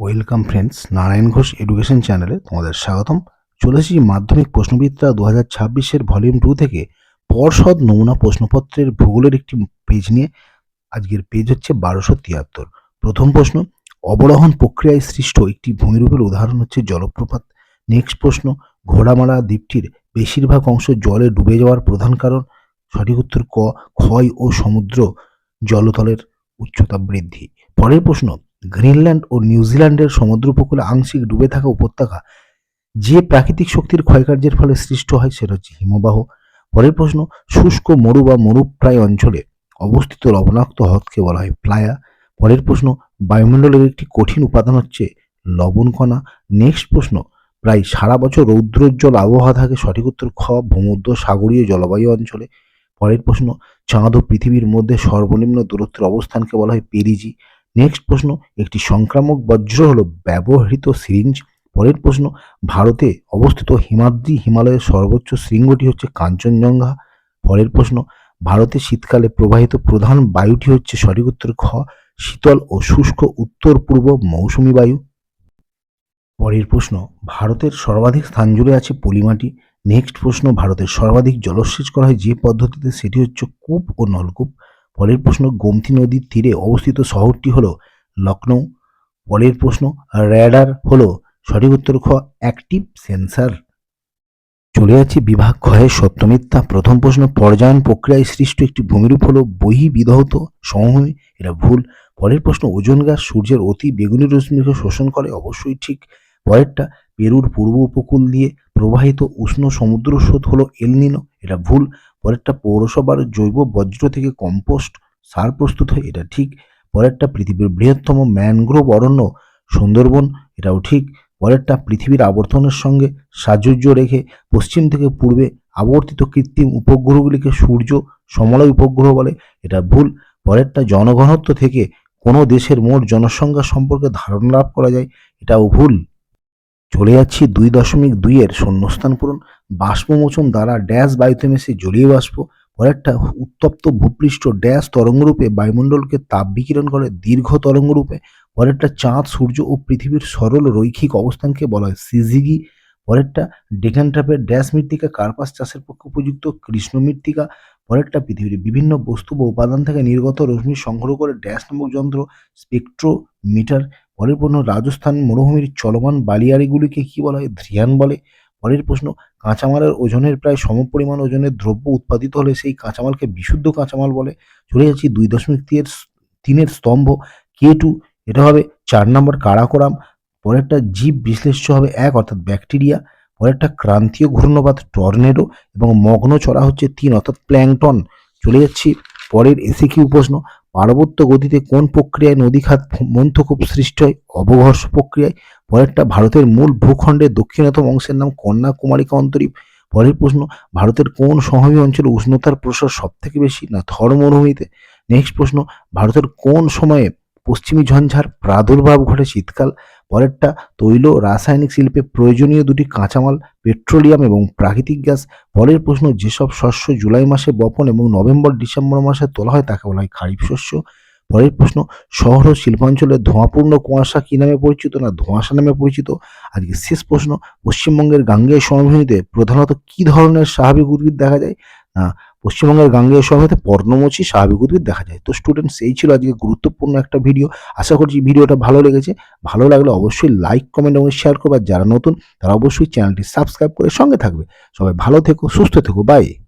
Welcome friends, Narayan Ghosh education চ্যানেলে তোমাদের স্বাগতম। চলে এসেছি মাধ্যমিক প্রশ্নবিদ্যা দু হাজার ছাব্বিশের ভলিউম টু থেকে পর্ষদ নমুনা প্রশ্নপত্রের ভূগোলের একটি পেজ নিয়ে। আজকের পেজ হচ্ছে বারোশো তিয়াত্তর। প্রথম প্রশ্ন, অবরোহণ প্রক্রিয়ায় সৃষ্ট একটি ভূমিরূপের উদাহরণ হচ্ছে জলপ্রপাত। নেক্সট প্রশ্ন ঘোড়ামারা দ্বীপটির বেশিরভাগ অংশ জলে ডুবে যাওয়ার প্রধান কারণ। সঠিক উত্তর ক, ক্ষয় ও সমুদ্র জলতলের উচ্চতা বৃদ্ধি। পরের প্রশ্ন গ্রিনল্যান্ড ও নিউজিল্যান্ডের সমুদ্র উপকূলে আংশিক ডুবে থাকা উপত্যকা যে প্রাকৃতিক শক্তির ক্ষয়কার্যের ফলে সৃষ্ট হয় সেটা হচ্ছে হিমবাহ। পরের প্রশ্ন, শুষ্ক মরু বা মরুপ্রায় অঞ্চলে অবস্থিত লবণাক্ত হ্রদকে বলা হয় প্লায়া। পরের প্রশ্ন, বায়ুমণ্ডলের একটি কঠিন উপাদান হচ্ছে লবণকণা। নেক্সট প্রশ্ন, প্রায় সারা বছর রৌদ্রোজ্জ্বল আবহাওয়া থাকে সঠিক উত্তর খ, ভূমধ্য সাগরীয় জলবায়ু অঞ্চলে। পরের প্রশ্ন, চাঁদ ও পৃথিবীর মধ্যে সর্বনিম্ন দূরত্বের অবস্থানকে বলা হয় পেরিজি। নেক্সট প্রশ্ন, একটি সংক্রামক বজ্র হলো ব্যবহৃত সিরিঞ্জ। পরের প্রশ্ন, ভারতে অবস্থিত হিমাদ্রি হিমালয়ের সর্বোচ্চ শৃঙ্গটি হচ্ছে কাঞ্চনজঙ্ঘা। পরের প্রশ্ন, ভারতে শীতকালে প্রবাহিত প্রধান বায়ুটি হচ্ছে সঠিক উত্তর খ, শীতল ও শুষ্ক উত্তর পূর্ব মৌসুমী বায়ু। পরের প্রশ্ন, ভারতের সর্বাধিক স্থান জুড়ে আছে পলিমাটি। নেক্সট প্রশ্ন, ভারতের সর্বাধিক জলসেচ করা হয় যে পদ্ধতিতে সেটি হচ্ছে কূপ ও নলকূপ। পরের প্রশ্ন, গোমতী নদীর তীরে অবস্থিত শহরটি হলো লখনৌ পরের প্রশ্ন, র্যাডার হলো সঠিক উত্তর খ, অ্যাক্টিভ সেন্সার। চলে যাচ্ছে বিভাগ ক্ষয়ের সত্যমিথ্যা। প্রথম প্রশ্ন, পর্যায়ন প্রক্রিয়ায় সৃষ্ট একটি ভূমিরূপ হলো বহি বিধৌত সমভূমি, এটা ভুল। পরের প্রশ্ন, ওজন গ্যাস সূর্যের অতি বেগুনি রশ্মিকে শোষণ করে, অবশ্যই ঠিক। পরেরটা, পেরুর পূর্ব উপকূল দিয়ে প্রবাহিত উষ্ণ সমুদ্র স্রোত হলো এলনিনো এটা ভুল। পরেরটা পৌরসভার জৈব বজ্র থেকে কম্পোস্ট, সার প্রস্তুত হয়, এটা ঠিক। পরেরটা পৃথিবীর বৃহত্তম ম্যানগ্রোভ অরণ্য, সুন্দরবন, এটাও ঠিক। পরেরটা পৃথিবীর আবর্তনের সঙ্গে সাজুজ্য রেখে পশ্চিম থেকে পূর্বে আবর্তিত কৃত্রিম উপগ্রহগুলিকে সূর্য, সমলয় উপগ্রহ বলে, এটা ভুল। পরেরটা জনঘনত্ব থেকে কোনো দেশের মোট জনসংখ্যা সম্পর্কে ধারণা লাভ করা যায়, এটাও ভুল। চলে যাচ্ছি দুই দশমিক দুইয়ের শূন্যস্থান পূরণ। বাষ্পমোচন দ্বারা ড্যাশ বায়ুতে মেশে জলীয় বাষ্প, পরেরটা উত্তপ্ত ভূপৃষ্ঠ ড্যাশ তরঙ্গরূপে বায়ুমণ্ডলকে তাপ বিকিরণ করে দীর্ঘ তরঙ্গরূপে, পরেরটা চাঁদ, সূর্য ও পৃথিবীর সরল রৈখিক অবস্থানকে বলা হয় সিজিগি। পরেরটা ডেকানট্রাপের ড্যাশ মৃত্তিকা, কার্পাস চাষের পক্ষে উপযুক্ত কৃষ্ণ মৃত্তিকা। পরেরটা পৃথিবীর বিভিন্ন বস্তু বা উপাদান থেকে নির্গত রশ্মি সংগ্রহ করে ড্যাশ নামক যন্ত্র স্পেকট্রোমিটার পরের প্রশ্ন রাজস্থান মরুভূমির চলমান বালিয়াড়িগুলিকে কি বলা হয় ধ্রিয়ান বলে? পরের প্রশ্ন, কাঁচামালের ওজনের প্রায় সমপরিমাণ ওজনের দ্রব্য উৎপাদিত হলে সেই কাঁচামালকে বিশুদ্ধ কাঁচামাল বলে। চলে যাচ্ছি দুই দশমিক তিনের তিনের স্তম্ভ, কে টু? এটা হবে চার নম্বর কারাকোরাম, পরেরটা জীব বিশ্লেষ্য হবে এক, অর্থাৎ ব্যাকটেরিয়া, পরেরটা ক্রান্তীয় ঘূর্ণবাদ টর্নেডো এবং মগ্ন চড়া হচ্ছে তিন, অর্থাৎ প্ল্যাংটন। চলে যাচ্ছি পরের এসে কিউ প্রশ্ন পার্বত্য গতিতে কোন প্রক্রিয়ায় নদীখাত মন্থকূপ সৃষ্টি হয়? অবঘর্ষ প্রক্রিয়ায়। পরেরটা, ভারতের মূল ভূখণ্ডের দক্ষিণতম অংশের নাম কন্যাকুমারিকা অন্তরীপ পরের প্রশ্ন, ভারতের কোন সমভূমি অঞ্চলে উষ্ণতার প্রসার সব থেকে বেশি না থর মরুভূমিতে? নেক্সট প্রশ্ন, ভারতের কোন সময়ে পশ্চিমী ঝঞ্ঝার প্রাদুর্ভাব ঘটে শীতকাল? পরেরটা তৈল রাসায়নিক শিল্পে প্রয়োজনীয় দুটি কাঁচামাল, পেট্রোলিয়াম এবং প্রাকৃতিক গ্যাস। পরের প্রশ্ন, যেসব শস্য জুলাই মাসে বপন এবং নভেম্বর, ডিসেম্বর মাসে তোলা হয় তাকে বলা হয় খারিফ শস্য। পরের প্রশ্ন, শহর ও শিল্পাঞ্চলে ধোঁয়াপূর্ণ কুয়াশা কী নামে পরিচিত না ধোঁয়াশা নামে পরিচিত? আজকে শেষ প্রশ্ন, পশ্চিমবঙ্গের গাঙ্গেয় সমভূমিতে প্রধানত কী ধরনের স্বাভাবিক উদ্ভিদ দেখা যায়? না পশ্চিমবঙ্গের গাঙ্গেয় সভাতে পর্ণমোচী স্বাভাবিক উদ্ভিদ দেখা যায়। তো স্টুডেন্টস এই ছিল আজকে গুরুত্বপূর্ণ একটা ভিডিও আশা করছি ভিডিওটা ভালো লেগেছে। ভালো লাগলে অবশ্যই লাইক কমেন্ট এবং শেয়ার করবে। আর যারা নতুন, তারা অবশ্যই চ্যানেলটি সাবস্ক্রাইব করে সঙ্গে থাকবে। সবাই ভালো থেকো, সুস্থ থেকো। বাই